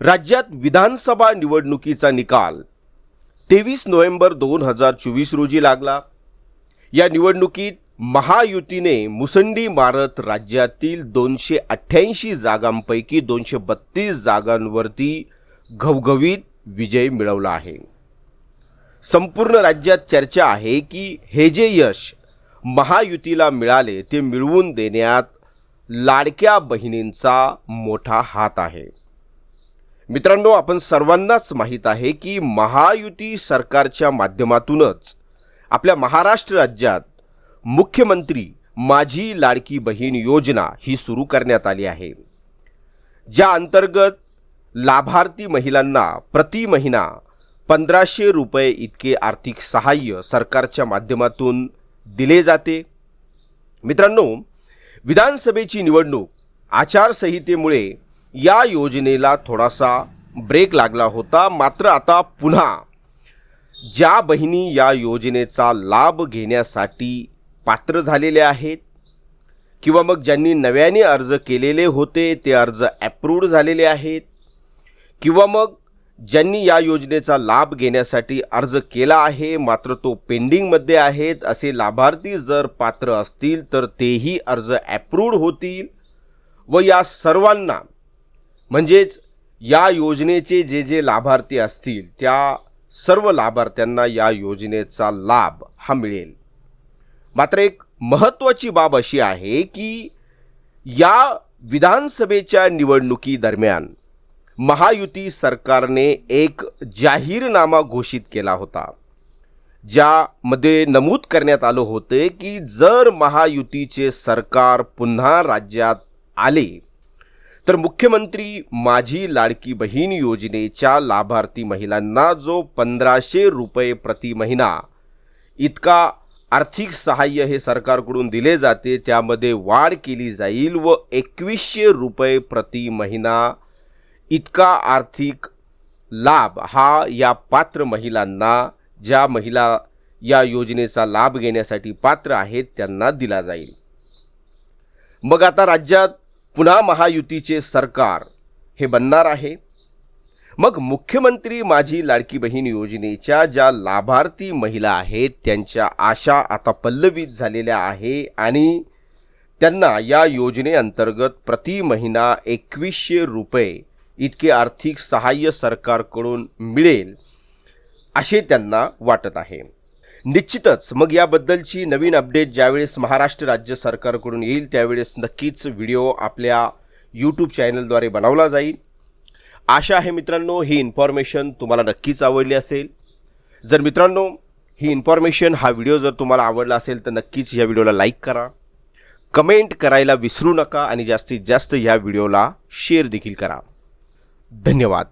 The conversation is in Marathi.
राज्यात विधानसभा निवडणुकीचा निकाल तेवीस नोव्हेंबर दोन हजार चोवीस रोजी लागला. या निवडणुकीत महायुतीने मुसंडी मारत राज्यातील दोनशे अठ्ठ्याऐंशी जागांपैकी दोनशे बत्तीस जागांवरती घवघवीत विजय मिळवला आहे. संपूर्ण राज्यात चर्चा आहे की हे जे यश महायुतीला मिळाले ते मिळवून देण्यात लाडक्या बहिणींचा मोठा हात आहे. मित्रांनो आपण सर्वांनाच माहीत आहे की महायुती सरकारच्या माध्यमातूनच आपल्या महाराष्ट्र राज्यात मुख्यमंत्री माझी लाडकी बहीण योजना ही सुरू करण्यात आली आहे. ज्या अंतर्गत लाभार्थी महिलांना प्रति महिना पंधराशे रुपये इतके आर्थिक सहाय्य सरकारच्या माध्यमातून दिले जाते. मित्रांनो विधानसभेची निवडणूक आचारसंहितेमुळे या योजनेला थोडासा ब्रेक लागला होता. मात्र आता पुन्हा ज्या बहिणी या योजनेचा लाभ घेण्यासाठी पात्र झालेले आहेत किंवा मग ज्यांनी नव्याने अर्ज केलेले होते ते अर्ज ॲप्रूव्ड झालेले आहेत किंवा मग ज्यांनी या योजनेचा लाभ घेण्यासाठी अर्ज केला आहे मात्र तो पेंडिंगमध्ये आहेत असे लाभार्थी जर पात्र असतील तर तेही अर्ज ॲप्रूव्ड होतील व या सर्वांना म्हणजेच या योजनेचे जे जे लाभार्थी असतील त्या सर्व लाभार्थ्यांना या योजनेचा लाभ हा मिळेल. मात्र एक महत्त्वाची बाब अशी आहे की या विधानसभेच्या निवडणुकीदरम्यान महायुती सरकारने एक जाहीरनामा घोषित केला होता ज्यामध्ये नमूद करण्यात आलं होते की जर महायुतीचे सरकार पुन्हा राज्यात आले तर मुख्यमंत्री माझी लाडकी बहीण योजनेच्या लाभार्थी महिलांना जो पंधराशे रुपये प्रति महिना इतका आर्थिक सहाय्य हे सरकारकडून दिले जाते त्यामध्ये वाढ केली जाईल व एकवीसशे रुपये प्रति महिना इतका आर्थिक लाभ हा या पात्र महिलांना ज्या महिला या योजनेचा लाभ घेण्यासाठी पात्र आहेत त्यांना दिला जाईल. मग आता राज्यात पुन्हा महायुतीचे सरकार हे बनणार आहे. मग मुख्यमंत्री माझी लाडकी बहीण योजनेच्या ज्या लाभार्थी महिला आहेत त्यांच्या आशा आता पल्लवित झालेल्या आहे आणि त्यांना या योजनेअंतर्गत प्रति महिना एकवीसशे रुपये इतके आर्थिक सहाय्य सरकारकडून मिळेल असे त्यांना वाटत आहे. निश्चितच. मग याबद्दलची नवीन अपडेट ज्यावेळेस महाराष्ट्र राज्य सरकारकडून येईल त्यावेळेस नक्कीच व्हिडिओ आपल्या यूट्यूब चॅनलद्वारे बनवला जाईल. आशा आहे मित्रांनो ही इन्फॉर्मेशन तुम्हाला नक्कीच आवडली असेल. जर मित्रांनो ही इन्फॉर्मेशन हा व्हिडिओ जर तुम्हाला आवडला असेल तर नक्कीच या व्हिडिओला लाईक करा. कमेंट करायला विसरू नका आणि जास्तीत जास्त या व्हिडिओला शेअर देखील करा. धन्यवाद.